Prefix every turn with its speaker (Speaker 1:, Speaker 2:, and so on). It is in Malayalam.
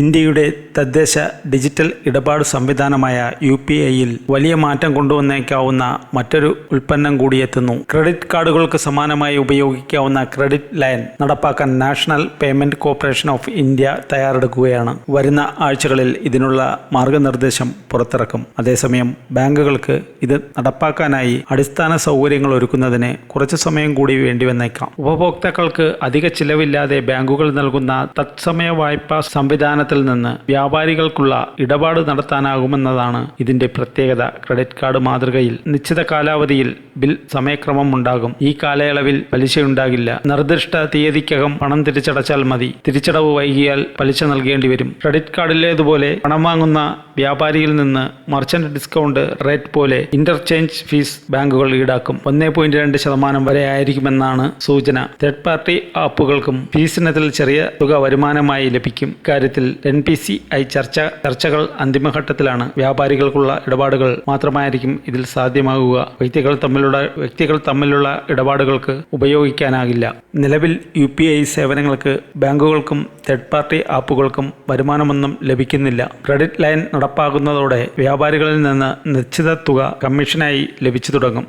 Speaker 1: ഇന്ത്യയുടെ തദ്ദേശ ഡിജിറ്റൽ ഇടപാട് സംവിധാനമായ യു പി ഐയിൽ വലിയ മാറ്റം കൊണ്ടുവന്നേക്കാവുന്ന മറ്റൊരു ഉൽപ്പന്നം കൂടിയെത്തുന്നു ക്രെഡിറ്റ് കാർഡുകൾക്ക് സമാനമായി ഉപയോഗിക്കാവുന്ന ക്രെഡിറ്റ് ലൈൻ നടപ്പാക്കാൻ national payment corporation of India തയ്യാറെടുക്കുകയാണ്. വരുന്ന ആഴ്ചകളിൽ ഇതിനുള്ള മാർഗനിർദ്ദേശം പുറത്തിറക്കും. അതേസമയം ബാങ്കുകൾക്ക് ഇത് നടപ്പാക്കാനായി അടിസ്ഥാന സൗകര്യങ്ങൾ ഒരുക്കുന്നതിന് കുറച്ചു സമയം കൂടി വേണ്ടിവന്നേക്കാം. ഉപഭോക്താക്കൾക്ക് അധിക ചിലവില്ലാതെ ബാങ്കുകൾ നൽകുന്ന തത്സമയ വായ്പാ സംവിധാനത്തിൽ നിന്ന് വ്യാപാരികൾക്കുള്ള ഇടപാട് നടത്താനാകുമെന്നതാണ് ഇതിന്റെ പ്രത്യേകത. ക്രെഡിറ്റ് കാർഡ് മാതൃകയിൽ നിശ്ചിത കാലാവധിയിൽ ബിൽ സമയക്രമം ഉണ്ടാകും ഈ കാലയളവിൽ പലിശയുണ്ടാകില്ല. നിർദ്ദിഷ്ട തീയതിക്കകം പണം തിരിച്ചടച്ചാൽ മതി. തിരിച്ചടവ് വൈകിയാൽ പലിശ നൽകേണ്ടി വരും. ക്രെഡിറ്റ് കാർഡിലേതുപോലെ പണം വാങ്ങുന്ന വ്യാപാരിയിൽ നിന്ന് മർച്ചന്റ് ഡിസ്കൗണ്ട് റേറ്റ് പോലെ ഇന്റർചേഞ്ച് ഫീസ് ബാങ്കുകൾ ഈടാക്കും. ഒന്നേ പോയിന്റ് രണ്ട് ശതമാനം വരെ ആയിരിക്കുമെന്നാണ് സൂചന. തേർഡ് പാർട്ടി ആപ്പുകൾക്കും ഫീസിനത്തിൽ ചെറിയ തുക വരുമാനമായി ലഭിക്കും. ഇക്കാര്യത്തിൽ എൻ പി സി ഐ ചർച്ച ചർച്ചകൾ അന്തിമഘട്ടത്തിലാണ്. വ്യാപാരികൾക്കുള്ള ഇടപാടുകൾ മാത്രമായിരിക്കും ഇതിൽ സാധ്യമാകുക. വ്യക്തികൾ തമ്മിലുള്ള വ്യക്തികൾ തമ്മിലുള്ള ഇടപാടുകൾക്ക് ഉപയോഗിക്കാനാകില്ല. നിലവിൽ യു പി ഐ സേവനങ്ങൾക്ക് ബാങ്കുകൾക്കും തേർഡ് പാർട്ടി ആപ്പുകൾക്കും വരുമാനമൊന്നും ലഭിക്കുന്നില്ല. ക്രെഡിറ്റ് ലൈൻ നടപ്പാകുന്നതോടെ വ്യാപാരികളിൽ നിന്ന് നിശ്ചിത തുക കമ്മീഷനായി ലഭിച്ചു തുടങ്ങും.